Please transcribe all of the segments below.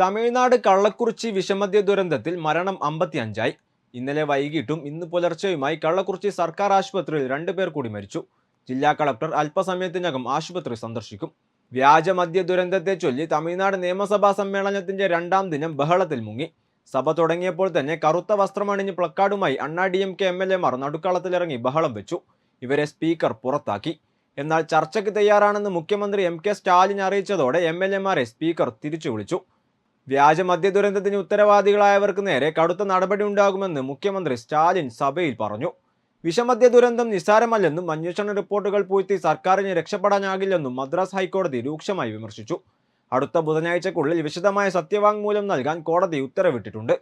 തമിഴ്നാട് കള്ളക്കുറിച്ചി വിഷമദ്യ ദുരന്തത്തിൽ മരണം അമ്പത്തിയഞ്ചായി. ഇന്നലെ വൈകിട്ടും ഇന്ന് പുലർച്ചെയുമായി കള്ളക്കുറിച്ചി സർക്കാർ ആശുപത്രിയിൽ രണ്ടുപേർ കൂടി മരിച്ചു. ജില്ലാ കളക്ടർ അല്പസമയത്തിനകം ആശുപത്രി സന്ദർശിക്കും. വ്യാജമദ്യ ദുരന്തത്തെ ചൊല്ലി തമിഴ്നാട് നിയമസഭാ സമ്മേളനത്തിന്റെ രണ്ടാം ദിനം ബഹളത്തിൽ മുങ്ങി. സഭ തുടങ്ങിയപ്പോൾ തന്നെ കറുത്ത വസ്ത്രമണിഞ്ഞ് പ്ലക്കാർഡുമായി Anna D M K M L എമാർ നടുക്കളത്തിലിറങ്ങി ബഹളം വെച്ചു. ഇവരെ സ്പീക്കർ പുറത്താക്കി. എന്നാൽ ചർച്ചയ്ക്ക് തയ്യാറാണെന്ന് മുഖ്യമന്ത്രി എം കെ സ്റ്റാലിൻ അറിയിച്ചതോടെ എം എൽ എമാരെ സ്പീക്കർ തിരിച്ചു വിളിച്ചു. വ്യാജ മദ്യ ദുരന്തത്തിന് ഉത്തരവാദികളായവർക്ക് നേരെ കടുത്ത നടപടി ഉണ്ടാകുമെന്ന് മുഖ്യമന്ത്രി സ്റ്റാലിൻ സഭയിൽ പറഞ്ഞു. വിഷമദ്യ ദുരന്തം നിസ്സാരമല്ലെന്നും അന്വേഷണ റിപ്പോർട്ടുകൾ പൂഴ്ത്തി സർക്കാരിന് രക്ഷപ്പെടാനാകില്ലെന്നും മദ്രാസ് ഹൈക്കോടതി രൂക്ഷമായി വിമർശിച്ചു. അടുത്ത ബുധനാഴ്ചക്കുള്ളിൽ വിശദമായ സത്യവാങ്മൂലം നൽകാൻ കോടതി ഉത്തരവിട്ടിട്ടുണ്ട്.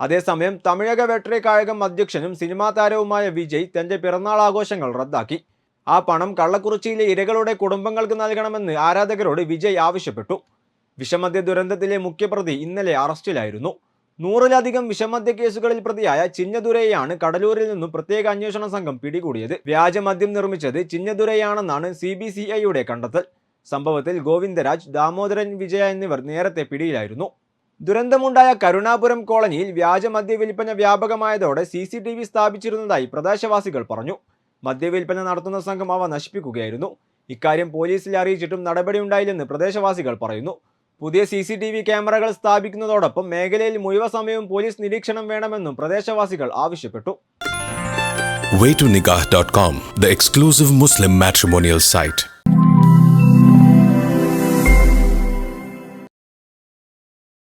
അതേസമയം തമിഴക വെട്ടറി കായകം അധ്യക്ഷനും സിനിമാ താരവുമായ വിജയ് തന്റെ പിറന്നാൾ ആഘോഷങ്ങൾ റദ്ദാക്കി. ആ പണം കള്ളക്കുറിച്ചിയിലെ ഇരകളുടെ കുടുംബങ്ങൾക്ക് നൽകണമെന്ന് ആരാധകരോട് വിജയ് ആവശ്യപ്പെട്ടു. വിഷമദ്യ ദുരന്തത്തിലെ മുഖ്യപ്രതി ഇന്നലെ അറസ്റ്റിലായിരുന്നു. നൂറിലധികം വിഷമദ്യ കേസുകളിൽ പ്രതിയായ ചിന്നദുരയെയാണ് കടലൂരിൽ നിന്നും പ്രത്യേക അന്വേഷണ സംഘം പിടികൂടിയത്. വ്യാജമദ്യം നിർമ്മിച്ചത് ചിഞ്ഞദുരയാണെന്നാണ് സി ബി സി ഐയുടെ കണ്ടെത്തൽ. സംഭവത്തിൽ ഗോവിന്ദരാജ് ദാമോദരൻ വിജയ എന്നിവർ നേരത്തെ പിടിയിലായിരുന്നു. ദുരന്തമുണ്ടായ കരുണാപുരം കോളനിയിൽ വ്യാജമദ്യ വിൽപ്പന വ്യാപകമായതോടെ സി സി ടി വി സ്ഥാപിച്ചിരുന്നതായി പ്രദേശവാസികൾ പറഞ്ഞു. മദ്യവിൽപ്പന നടത്തുന്ന സംഘം അവ നശിപ്പിക്കുകയായിരുന്നു. ഇക്കാര്യം പോലീസിൽ അറിയിച്ചിട്ടും നടപടിയുണ്ടായില്ലെന്ന് പ്രദേശവാസികൾ പറയുന്നു. പുതിയ സി സി ടി വി ക്യാമറകൾ സ്ഥാപിക്കുന്നതോടൊപ്പം മേഖലയിൽ മുഴുവൻ സമയവും പോലീസ് നിരീക്ഷണം വേണമെന്നും പ്രദേശവാസികൾ ആവശ്യപ്പെട്ടു.